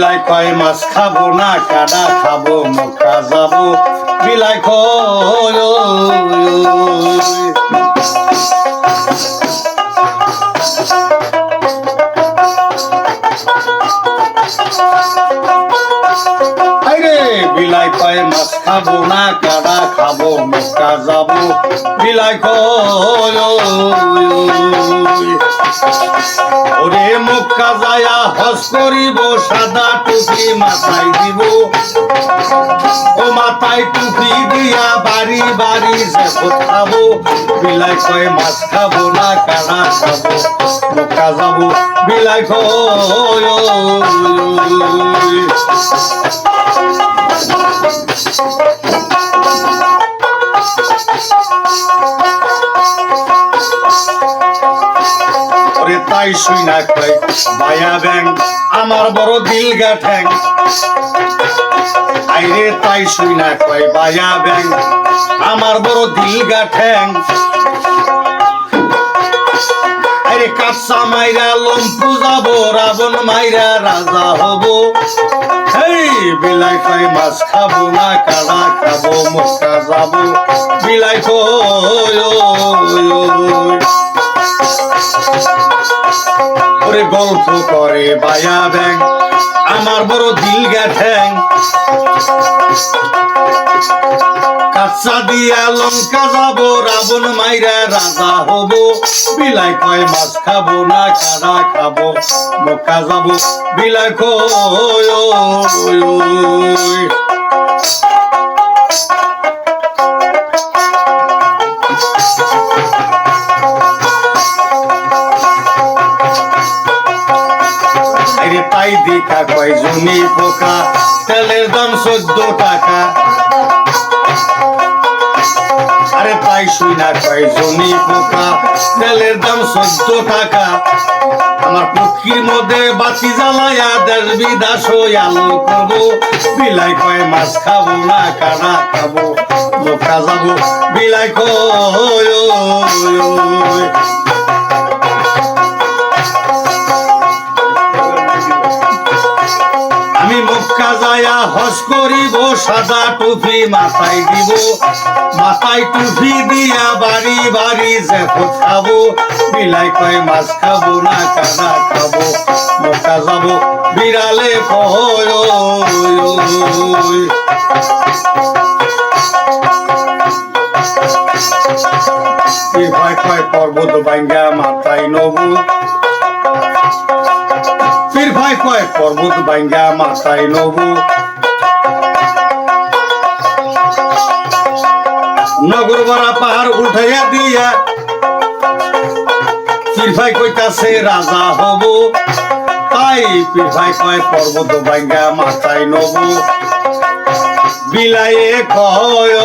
কয় মাছ খাব না কাদা খাব মুখা যাব। বিলাই কয় বিলাই কয় মাছ খাব না, কাডা খাব মুখা যাব। বিলাই ওরে মুখা যায়া হস করিব, সাদা টুপি মাথায় দিব। ও মাথায় টুপি দিয়া বাড়ি বাড়ি যে খাব বিলাই কয়, মাছ খাব না কানা খাব মুখা যাব। বিলাই কয় ওরে তাই শুই না কয় বায়া ব্যাং, আমার বড় দিল গাঠ্যাং আইরে তাই শুই না কয় বায়া ব্যাং, আমার বড় দিল গাঠ্যাং আরে কাঁচা মাইরা লম্পু যাব, রাবণ মাইরা রাজা হব। হেই, বিলাই কয় মাছ খাব না কাড়া খাব মক্কা যাব। বিলাই কয় ওরে গল্প করে, বায়া ব্যাং। আমার বড় দিল গাঠ্যাং কাঁচা দিয়া লঙ্কা যাব, রাবণ মাইরা রাজা হব। বিলাই কয়, মাছ খাব না, কাড়া খাব। মক্কা যাব, বিলাই কয় আরে তাই দেখা কয় জমি পোকা, তেলের দাম চোদ্দ টাকা। আরে তাই শুই না কয় জমি পোকা, তেলের দাম চোদ্দ টাকা। আমার পুকুর মধ্যে বাতি জ্বালায়া দেশ বিদাস আলো করব বিলাই কয়, মাছ খাব না কানা খাব লোকা যাব। বিলাই কয় আমি মক্কা যায়া হস করিব, সাদা টুপি মাথায় দিব। মাথায় টুপি দিয়া বাড়ি বাড়ি যে খাব। বিলাই কয়, মাছ খাব না কানা খাব। মক্কা যাব, বিড়ালে কয় কি ভয় কয়, পর্বত ভাঙ্গা মাথায় নবু। পর্বত ভাঙ্গা মাথায় নবু। নগর বড়া পাহাড় উঠাইয়া দিয়া পীর ভাই কইতাছে, রাজা হব। তাই পীর ভাই কয়, পর্বত ভাঙ্গা মাথায় নবু। বিলায়ে কয়